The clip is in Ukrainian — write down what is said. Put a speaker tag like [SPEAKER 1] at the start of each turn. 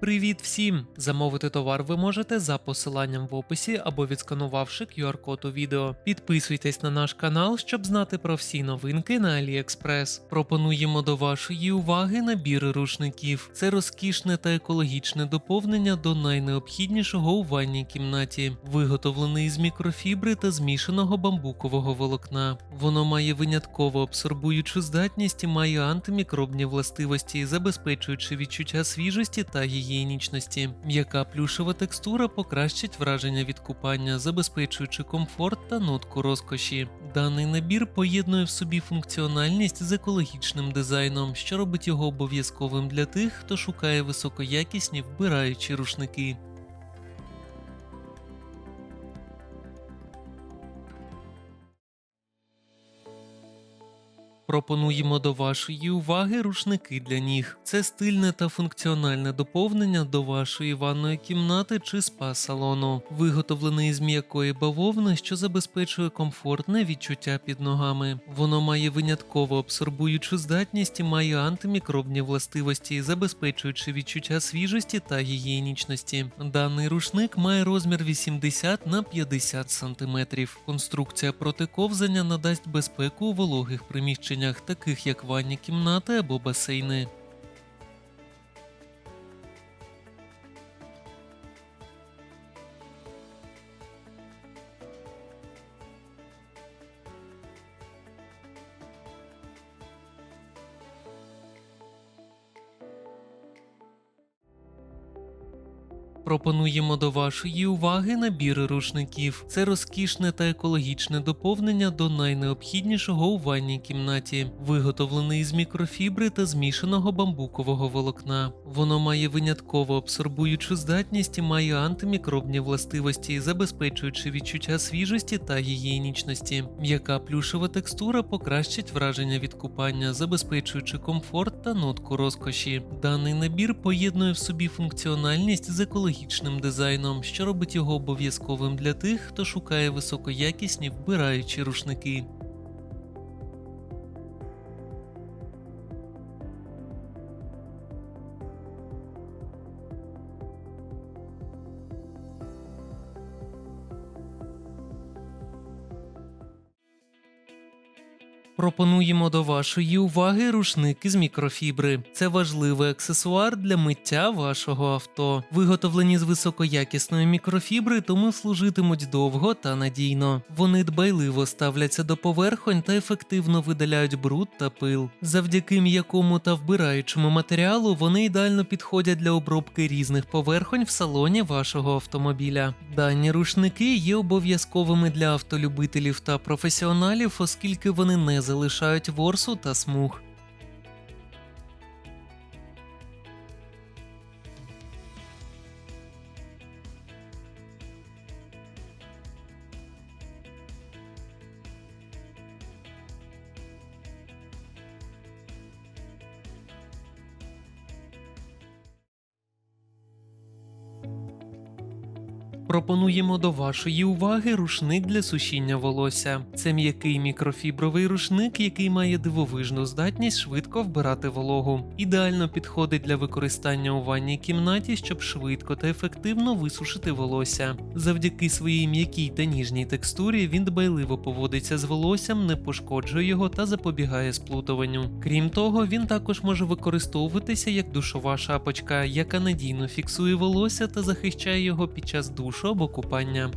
[SPEAKER 1] Привіт всім! Замовити товар ви можете за посиланням в описі або відсканувавши QR-код у відео. Підписуйтесь на наш канал, щоб знати про всі новинки на AliExpress. Пропонуємо до вашої уваги набір рушників. Це розкішне та екологічне доповнення до найнеобхіднішого у ванній кімнаті, виготовлений з мікрофібри та змішаного бамбукового волокна. Воно має винятково абсорбуючу здатність і має антимікробні властивості, забезпечуючи відчуття свіжості та гігієнічності. М'яка плюшева текстура покращить враження від купання, забезпечуючи комфорт та нотку розкоші. Даний набір поєднує в собі функціональність з екологічним дизайном, що робить його обов'язковим для тих, хто шукає високоякісні вбираючі рушники. Пропонуємо до вашої уваги рушники для ніг. Це стильне та функціональне доповнення до вашої ванної кімнати чи спа-салону, виготовлений з м'якої бавовни, що забезпечує комфортне відчуття під ногами. Воно має винятково абсорбуючу здатність і має антимікробні властивості, забезпечуючи відчуття свіжості та гігієнічності. Даний рушник має розмір 80 на 50 см. Конструкція проти ковзання надасть безпеку у вологих приміщеннях, таких як ванні кімнати або басейни. Пропонуємо до вашої уваги набір рушників. Це розкішне та екологічне доповнення до найнеобхіднішого у ванній кімнаті, виготовлений з мікрофібри та змішаного бамбукового волокна. Воно має винятково абсорбуючу здатність і має антимікробні властивості, забезпечуючи відчуття свіжості та гігієнічності. М'яка плюшева текстура покращить враження від купання, забезпечуючи комфорт та нотку розкоші. Даний набір поєднує в собі функціональність з екологічним дизайном, що робить його обов'язковим для тих, хто шукає високоякісні вбираючі рушники. Пропонуємо до вашої уваги рушники з мікрофібри. Це важливий аксесуар для миття вашого авто. Виготовлені з високоякісної мікрофібри, тому служитимуть довго та надійно. Вони дбайливо ставляться до поверхонь та ефективно видаляють бруд та пил. Завдяки м'якому та вбираючому матеріалу вони ідеально підходять для обробки різних поверхонь в салоні вашого автомобіля. Дані рушники є обов'язковими для автолюбителів та професіоналів, оскільки вони не залишають ворсу та смуг. Пропонуємо до вашої уваги рушник для сушіння волосся. Це м'який мікрофібровий рушник, який має дивовижну здатність швидко вбирати вологу. Ідеально підходить для використання у ванній кімнаті, щоб швидко та ефективно висушити волосся. Завдяки своїй м'якій та ніжній текстурі він дбайливо поводиться з волоссям, не пошкоджує його та запобігає сплутуванню. Крім того, він також може використовуватися як душова шапочка, яка надійно фіксує волосся та захищає його під час душу або купання.